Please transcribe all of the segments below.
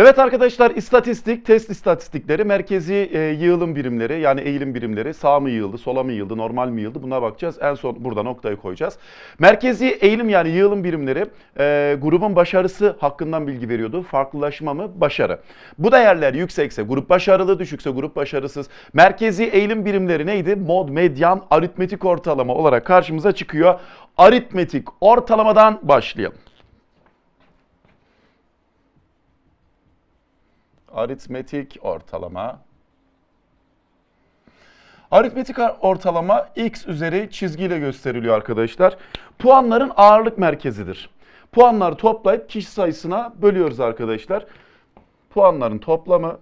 Evet arkadaşlar istatistik, test istatistikleri, merkezi e, yığılım birimleri yani eğilim birimleri sağ mı yığıldı, sola mı yığıldı, normal mi yığıldı buna bakacağız. En son burada noktayı koyacağız. Merkezi eğilim yani yığılım birimleri e, grubun başarısı hakkından bilgi veriyordu. Farklılaşma mı? Başarı. Bu değerler yüksekse grup başarılı, düşükse grup başarısız. Merkezi eğilim birimleri neydi? Mod, medyan, aritmetik ortalama olarak karşımıza çıkıyor. Aritmetik ortalamadan başlayalım. Aritmetik ortalama. Aritmetik ortalama x üzeri çizgiyle gösteriliyor arkadaşlar. Puanların ağırlık merkezidir. Puanları toplayıp kişi sayısına bölüyoruz arkadaşlar. Puanların toplamı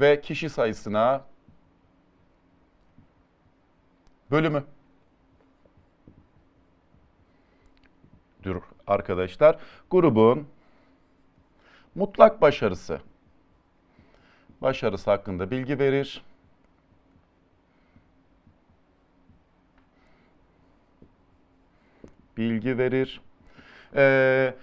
ve kişi sayısına bölümü. Arkadaşlar. Grubun mutlak başarısı başarısı hakkında bilgi verir. Bilgi verir. Ee,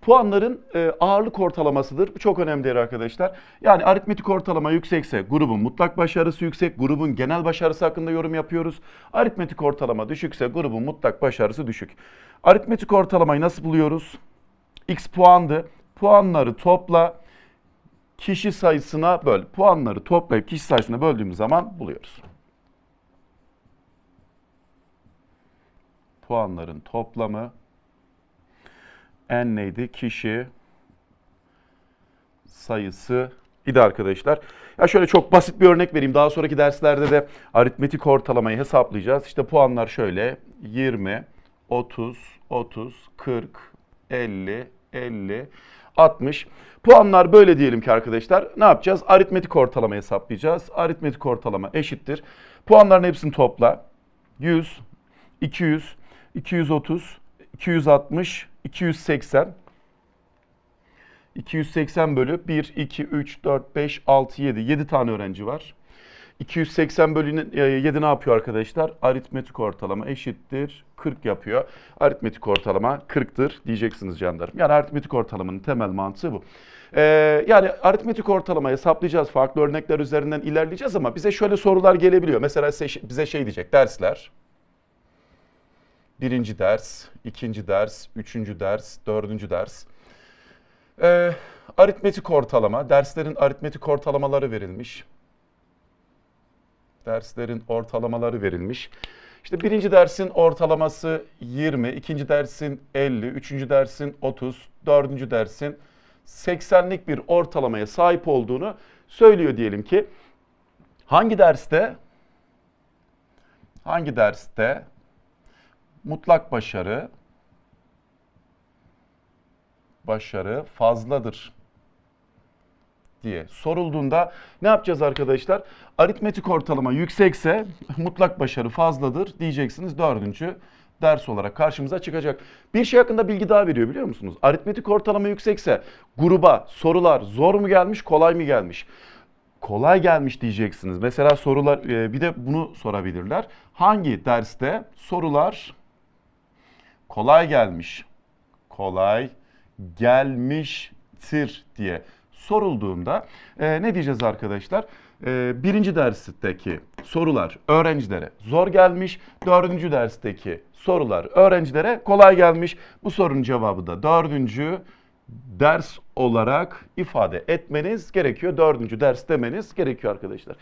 puanların e, ağırlık ortalamasıdır. Bu çok önemlidir arkadaşlar. Yani aritmetik ortalama yüksekse grubun mutlak başarısı yüksek, grubun genel başarısı hakkında yorum yapıyoruz. Aritmetik ortalama düşükse grubun mutlak başarısı düşük. Aritmetik ortalamayı nasıl buluyoruz? X puandı. Puanları topla kişi sayısına böl. Puanları toplayıp kişi sayısına böldüğümüz zaman buluyoruz. Puanların toplamı n neydi? Kişi sayısı idi arkadaşlar. Ya şöyle çok basit bir örnek vereyim. Daha sonraki derslerde de aritmetik ortalamayı hesaplayacağız. İşte puanlar şöyle 20, 30, 30, 40, 50, 50, 60. Puanlar böyle diyelim ki arkadaşlar. Ne yapacağız? Aritmetik ortalama hesaplayacağız. Aritmetik ortalama eşittir. Puanların hepsini topla. 100, 200, 230, 260, 280. 280 bölü 1, 2, 3, 4, 5, 6, 7. 7 tane öğrenci var. 280 bölü 7 ne yapıyor arkadaşlar? Aritmetik ortalama eşittir 40 yapıyor. Aritmetik ortalama 40'tır diyeceksiniz canlarım. Yani aritmetik ortalamanın temel mantığı bu. Ee, yani aritmetik ortalama hesaplayacağız. Farklı örnekler üzerinden ilerleyeceğiz ama bize şöyle sorular gelebiliyor. Mesela bize şey diyecek dersler. Birinci ders, ikinci ders, üçüncü ders, dördüncü ders. Ee, aritmetik ortalama, derslerin aritmetik ortalamaları verilmiş derslerin ortalamaları verilmiş. İşte birinci dersin ortalaması 20, ikinci dersin 50, üçüncü dersin 30, dördüncü dersin 80'lik bir ortalamaya sahip olduğunu söylüyor diyelim ki. Hangi derste hangi derste mutlak başarı başarı fazladır diye sorulduğunda ne yapacağız arkadaşlar? Aritmetik ortalama yüksekse mutlak başarı fazladır diyeceksiniz. Dördüncü ders olarak karşımıza çıkacak. Bir şey hakkında bilgi daha veriyor biliyor musunuz? Aritmetik ortalama yüksekse gruba sorular zor mu gelmiş, kolay mı gelmiş? Kolay gelmiş diyeceksiniz. Mesela sorular e, bir de bunu sorabilirler. Hangi derste sorular kolay gelmiş? Kolay gelmiştir diye sorulduğunda e, ne diyeceğiz arkadaşlar? E, birinci dersteki sorular öğrencilere zor gelmiş. Dördüncü dersteki sorular öğrencilere kolay gelmiş. Bu sorunun cevabı da dördüncü ders olarak ifade etmeniz gerekiyor. Dördüncü ders demeniz gerekiyor arkadaşlar.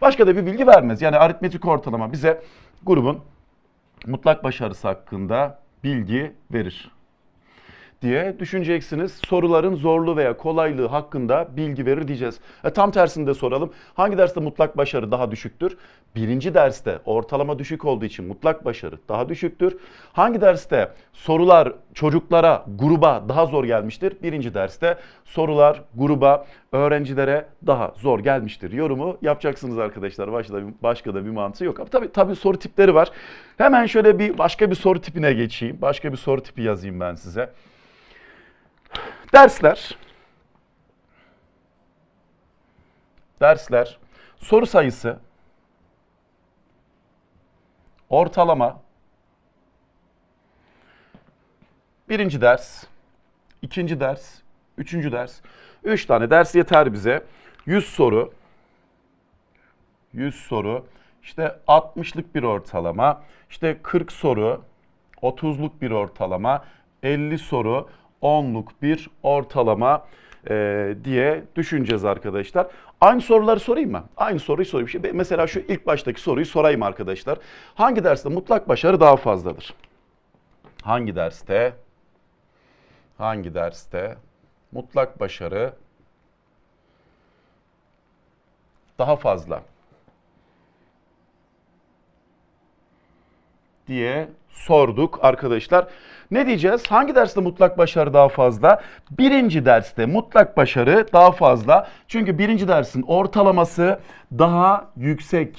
Başka da bir bilgi vermez. Yani aritmetik ortalama bize grubun mutlak başarısı hakkında bilgi verir diye düşüneceksiniz. Soruların zorluğu veya kolaylığı hakkında bilgi verir diyeceğiz. E, tam tersini de soralım. Hangi derste mutlak başarı daha düşüktür? Birinci derste ortalama düşük olduğu için mutlak başarı daha düşüktür. Hangi derste sorular çocuklara, gruba daha zor gelmiştir? Birinci derste sorular gruba, öğrencilere daha zor gelmiştir. Yorumu yapacaksınız arkadaşlar. Başka da, başka da bir mantığı yok. Ama tabii, tabii soru tipleri var. Hemen şöyle bir başka bir soru tipine geçeyim. Başka bir soru tipi yazayım ben size. Dersler. Dersler. Soru sayısı. Ortalama. Birinci ders, ikinci ders, üçüncü ders. Üç tane ders yeter bize. 100 soru, 100 soru, işte 60'lık bir ortalama, işte 40 soru, 30'luk bir ortalama, 50 soru, 10'luk bir ortalama e, diye düşüneceğiz arkadaşlar. Aynı soruları sorayım mı? Aynı soruyu sorayım. Şimdi mesela şu ilk baştaki soruyu sorayım arkadaşlar. Hangi derste mutlak başarı daha fazladır? Hangi derste? Hangi derste mutlak başarı daha fazla? Diye sorduk arkadaşlar. Ne diyeceğiz? Hangi derste mutlak başarı daha fazla? Birinci derste mutlak başarı daha fazla. Çünkü birinci dersin ortalaması daha yüksek.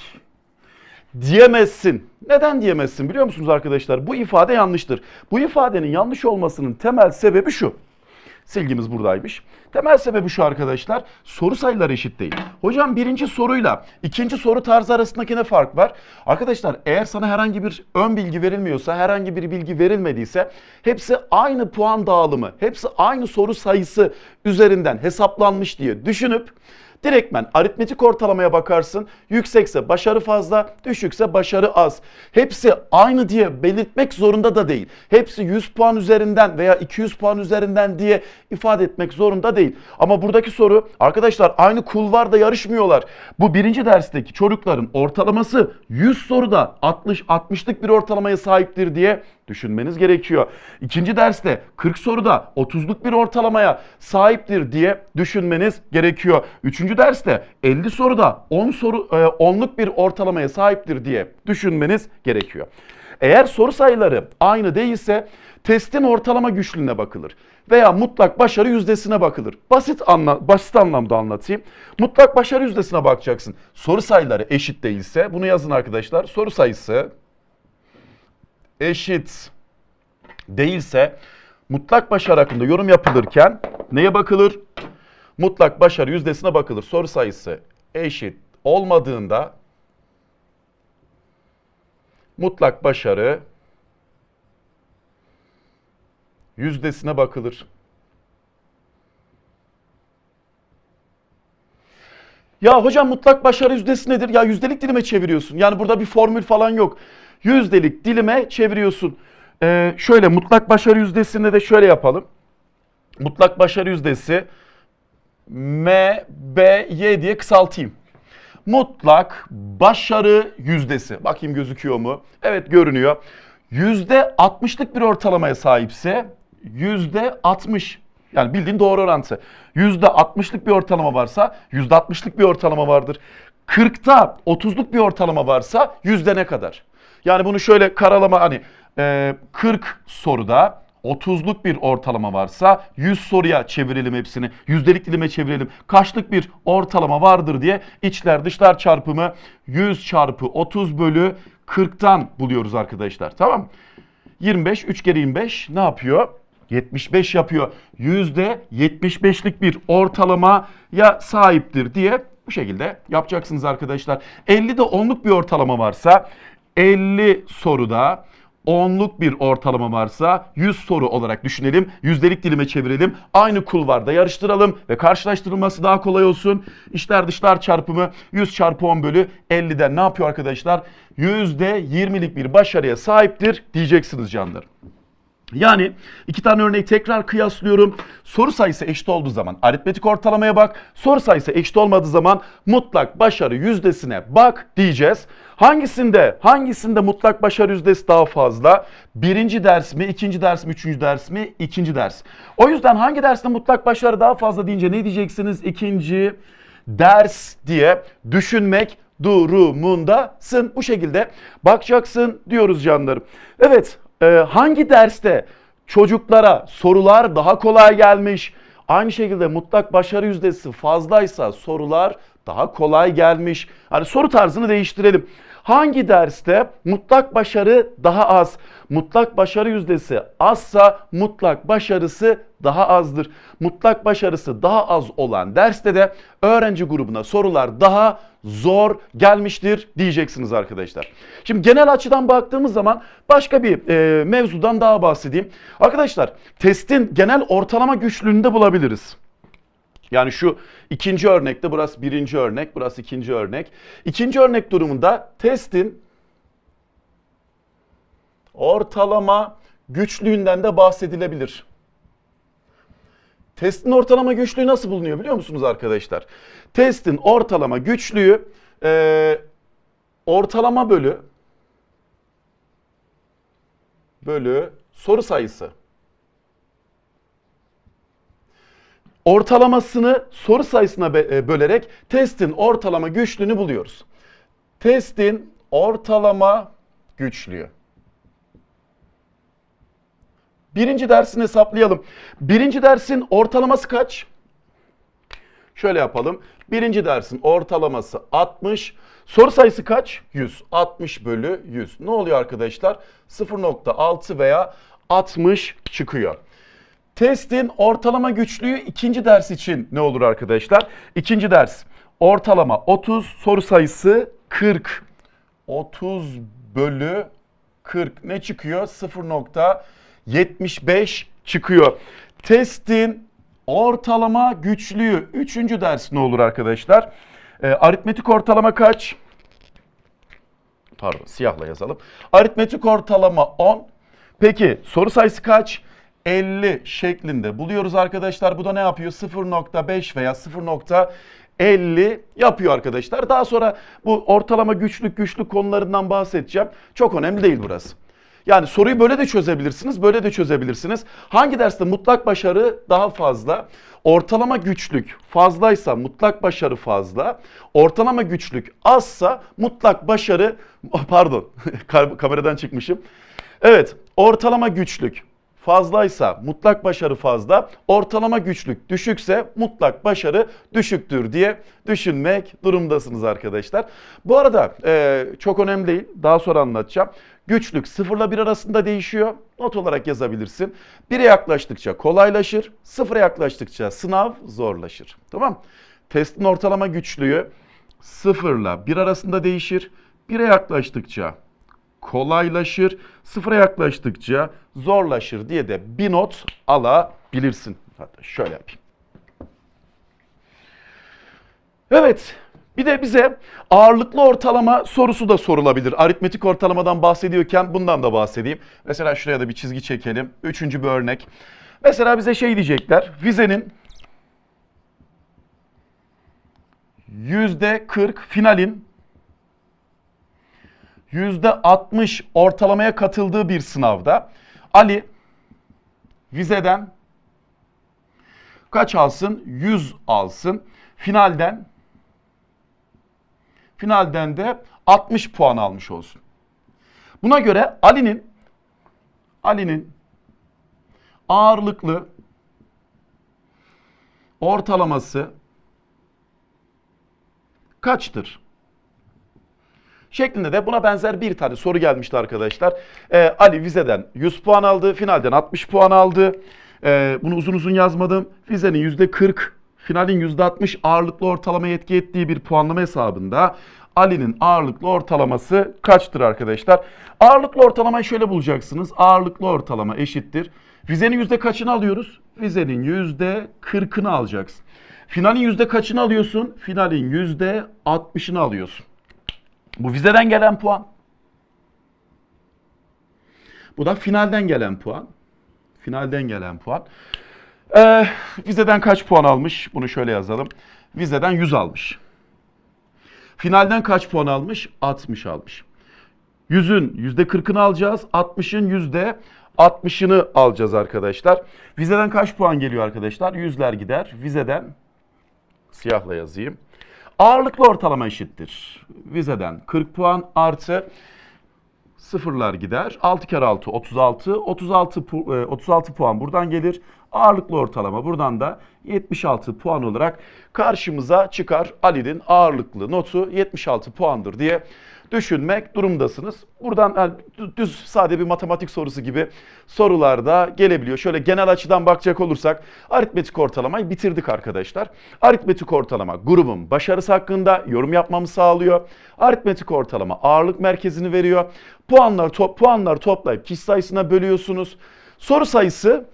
Diyemezsin. Neden diyemezsin biliyor musunuz arkadaşlar? Bu ifade yanlıştır. Bu ifadenin yanlış olmasının temel sebebi şu. Silgimiz buradaymış. Temel sebebi şu arkadaşlar. Soru sayıları eşit değil. Hocam birinci soruyla ikinci soru tarzı arasındaki ne fark var? Arkadaşlar eğer sana herhangi bir ön bilgi verilmiyorsa, herhangi bir bilgi verilmediyse hepsi aynı puan dağılımı, hepsi aynı soru sayısı üzerinden hesaplanmış diye düşünüp Direktmen aritmetik ortalamaya bakarsın. Yüksekse başarı fazla, düşükse başarı az. Hepsi aynı diye belirtmek zorunda da değil. Hepsi 100 puan üzerinden veya 200 puan üzerinden diye ifade etmek zorunda değil. Ama buradaki soru arkadaşlar aynı kulvarda yarışmıyorlar. Bu birinci dersteki çocukların ortalaması 100 soruda 60 60'lık bir ortalamaya sahiptir diye düşünmeniz gerekiyor. İkinci derste 40 soruda 30'luk bir ortalamaya sahiptir diye düşünmeniz gerekiyor. Üçüncü derste 50 soruda 10 soru 10'luk bir ortalamaya sahiptir diye düşünmeniz gerekiyor. Eğer soru sayıları aynı değilse testin ortalama güçlüğüne bakılır veya mutlak başarı yüzdesine bakılır. Basit anla, basit anlamda anlatayım. Mutlak başarı yüzdesine bakacaksın. Soru sayıları eşit değilse bunu yazın arkadaşlar. Soru sayısı eşit değilse mutlak başarı hakkında yorum yapılırken neye bakılır? Mutlak başarı yüzdesine bakılır. Soru sayısı eşit olmadığında mutlak başarı yüzdesine bakılır. Ya hocam mutlak başarı yüzdesi nedir? Ya yüzdelik dilime çeviriyorsun. Yani burada bir formül falan yok. Yüzdelik dilime çeviriyorsun. Ee, şöyle mutlak başarı yüzdesinde de şöyle yapalım. Mutlak başarı yüzdesi M, B, Y diye kısaltayım. Mutlak başarı yüzdesi. Bakayım gözüküyor mu? Evet görünüyor. Yüzde 60'lık bir ortalamaya sahipse yüzde 60 yani bildiğin doğru orantı. Yüzde 60'lık bir ortalama varsa yüzde 60'lık bir ortalama vardır. 40'ta 30'luk bir ortalama varsa yüzde ne kadar? Yani bunu şöyle karalama hani e, 40 soruda 30'luk bir ortalama varsa 100 soruya çevirelim hepsini. Yüzdelik dilime çevirelim. Kaçlık bir ortalama vardır diye içler dışlar çarpımı 100 çarpı 30 bölü 40'tan buluyoruz arkadaşlar. Tamam 25 3 kere 25 ne yapıyor? 75 yapıyor. Yüzde 75'lik bir ortalamaya sahiptir diye bu şekilde yapacaksınız arkadaşlar. 50'de 10'luk bir ortalama varsa 50 soruda 10'luk bir ortalama varsa 100 soru olarak düşünelim. Yüzdelik dilime çevirelim. Aynı kulvarda yarıştıralım ve karşılaştırılması daha kolay olsun. İşler dışlar çarpımı 100 çarpı 10 bölü 50'den ne yapıyor arkadaşlar? %20'lik bir başarıya sahiptir diyeceksiniz canlarım. Yani iki tane örneği tekrar kıyaslıyorum. Soru sayısı eşit olduğu zaman aritmetik ortalamaya bak. Soru sayısı eşit olmadığı zaman mutlak başarı yüzdesine bak diyeceğiz. Hangisinde hangisinde mutlak başarı yüzdesi daha fazla? Birinci ders mi, ikinci ders mi, üçüncü ders mi, ikinci ders. O yüzden hangi derste mutlak başarı daha fazla deyince ne diyeceksiniz? İkinci ders diye düşünmek durumundasın. Bu şekilde bakacaksın diyoruz canlarım. Evet e, hangi derste çocuklara sorular daha kolay gelmiş? Aynı şekilde mutlak başarı yüzdesi fazlaysa sorular daha kolay gelmiş. Hani soru tarzını değiştirelim. Hangi derste mutlak başarı daha az? Mutlak başarı yüzdesi azsa mutlak başarısı daha azdır. Mutlak başarısı daha az olan derste de öğrenci grubuna sorular daha zor gelmiştir diyeceksiniz arkadaşlar. Şimdi genel açıdan baktığımız zaman başka bir e, mevzudan daha bahsedeyim. Arkadaşlar testin genel ortalama güçlüğünü de bulabiliriz. Yani şu ikinci örnekte burası birinci örnek, burası ikinci örnek. İkinci örnek durumunda testin ortalama güçlüğünden de bahsedilebilir. Testin ortalama güçlüğü nasıl bulunuyor biliyor musunuz arkadaşlar? Testin ortalama güçlüğü e, ortalama bölü bölü soru sayısı. Ortalamasını soru sayısına e, bölerek testin ortalama güçlüğünü buluyoruz. Testin ortalama güçlüğü. Birinci dersini hesaplayalım. Birinci dersin ortalaması kaç? Şöyle yapalım. Birinci dersin ortalaması 60. Soru sayısı kaç? 100. 60 bölü 100. Ne oluyor arkadaşlar? 0.6 veya 60 çıkıyor. Testin ortalama güçlüğü ikinci ders için ne olur arkadaşlar? İkinci ders ortalama 30, soru sayısı 40. 30 bölü 40 ne çıkıyor? 0.75 çıkıyor. Testin ortalama güçlüğü üçüncü ders ne olur arkadaşlar? Ee, aritmetik ortalama kaç? Pardon siyahla yazalım. Aritmetik ortalama 10. Peki soru sayısı kaç? 50 şeklinde buluyoruz arkadaşlar. Bu da ne yapıyor? 0.5 veya 0.50 yapıyor arkadaşlar. Daha sonra bu ortalama güçlük güçlük konularından bahsedeceğim. Çok önemli değil burası. Yani soruyu böyle de çözebilirsiniz, böyle de çözebilirsiniz. Hangi derste mutlak başarı daha fazla? Ortalama güçlük fazlaysa mutlak başarı fazla. Ortalama güçlük azsa mutlak başarı pardon kameradan çıkmışım. Evet, ortalama güçlük fazlaysa mutlak başarı fazla, ortalama güçlük düşükse mutlak başarı düşüktür diye düşünmek durumdasınız arkadaşlar. Bu arada e, çok önemli değil, daha sonra anlatacağım. Güçlük 0 ile 1 arasında değişiyor. Not olarak yazabilirsin. 1'e yaklaştıkça kolaylaşır, 0'a yaklaştıkça sınav zorlaşır. Tamam Testin ortalama güçlüğü 0 ile 1 arasında değişir. 1'e yaklaştıkça kolaylaşır. Sıfıra yaklaştıkça zorlaşır diye de bir not alabilirsin. Hatta şöyle yapayım. Evet. Bir de bize ağırlıklı ortalama sorusu da sorulabilir. Aritmetik ortalamadan bahsediyorken bundan da bahsedeyim. Mesela şuraya da bir çizgi çekelim. Üçüncü bir örnek. Mesela bize şey diyecekler. Vizenin yüzde 40 finalin %60 ortalamaya katıldığı bir sınavda Ali vizeden kaç alsın? 100 alsın. Finalden finalden de 60 puan almış olsun. Buna göre Ali'nin Ali'nin ağırlıklı ortalaması kaçtır? Şeklinde de buna benzer bir tane soru gelmişti arkadaşlar. Ee, Ali vizeden 100 puan aldı, finalden 60 puan aldı. Ee, bunu uzun uzun yazmadım. Vizenin %40, finalin %60 ağırlıklı ortalama etki ettiği bir puanlama hesabında Ali'nin ağırlıklı ortalaması kaçtır arkadaşlar? Ağırlıklı ortalamayı şöyle bulacaksınız. Ağırlıklı ortalama eşittir. Vizenin yüzde kaçını alıyoruz? Vizenin yüzde kırkını alacaksın. Finalin yüzde kaçını alıyorsun? Finalin yüzde altmışını alıyorsun. Bu vizeden gelen puan. Bu da finalden gelen puan. Finalden gelen puan. Ee, vizeden kaç puan almış? Bunu şöyle yazalım. Vizeden 100 almış. Finalden kaç puan almış? 60 almış. 100'ün %40'ını alacağız. 60'ın %60'ını alacağız arkadaşlar. Vizeden kaç puan geliyor arkadaşlar? Yüzler gider. Vizeden siyahla yazayım. Ağırlıklı ortalama eşittir. Vizeden 40 puan artı sıfırlar gider. 6 kere 6 36. 36 pu- e, 36 puan buradan gelir. Ağırlıklı ortalama buradan da 76 puan olarak karşımıza çıkar. Ali'nin ağırlıklı notu 76 puandır diye düşünmek durumdasınız. Buradan yani düz sade bir matematik sorusu gibi sorular da gelebiliyor. Şöyle genel açıdan bakacak olursak aritmetik ortalamayı bitirdik arkadaşlar. Aritmetik ortalama grubun başarısı hakkında yorum yapmamı sağlıyor. Aritmetik ortalama ağırlık merkezini veriyor. Puanlar top puanlar toplayıp kişi sayısına bölüyorsunuz. Soru sayısı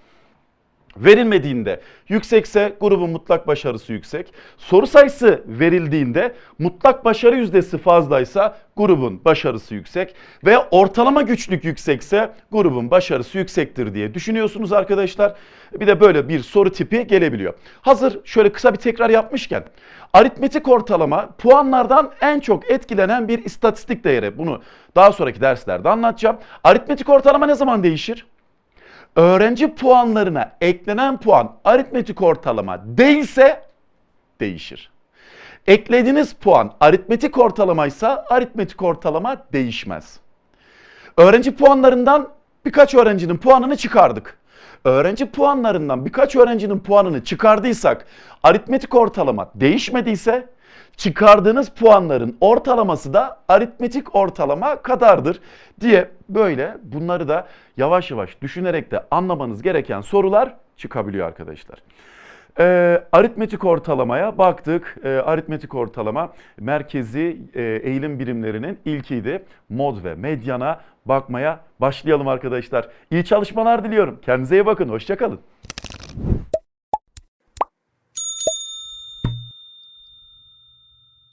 verilmediğinde yüksekse grubun mutlak başarısı yüksek. Soru sayısı verildiğinde mutlak başarı yüzdesi fazlaysa grubun başarısı yüksek ve ortalama güçlük yüksekse grubun başarısı yüksektir diye düşünüyorsunuz arkadaşlar. Bir de böyle bir soru tipi gelebiliyor. Hazır şöyle kısa bir tekrar yapmışken aritmetik ortalama puanlardan en çok etkilenen bir istatistik değeri. Bunu daha sonraki derslerde anlatacağım. Aritmetik ortalama ne zaman değişir? Öğrenci puanlarına eklenen puan aritmetik ortalama değilse değişir. Eklediğiniz puan aritmetik ortalamaysa aritmetik ortalama değişmez. Öğrenci puanlarından birkaç öğrencinin puanını çıkardık. Öğrenci puanlarından birkaç öğrencinin puanını çıkardıysak aritmetik ortalama değişmediyse çıkardığınız puanların ortalaması da aritmetik ortalama kadardır diye böyle bunları da yavaş yavaş düşünerek de anlamanız gereken sorular çıkabiliyor arkadaşlar. Ee, aritmetik ortalamaya baktık. Ee, aritmetik ortalama merkezi e, eğilim birimlerinin ilkiydi. Mod ve medyana bakmaya başlayalım arkadaşlar. İyi çalışmalar diliyorum. Kendinize iyi bakın. Hoşçakalın.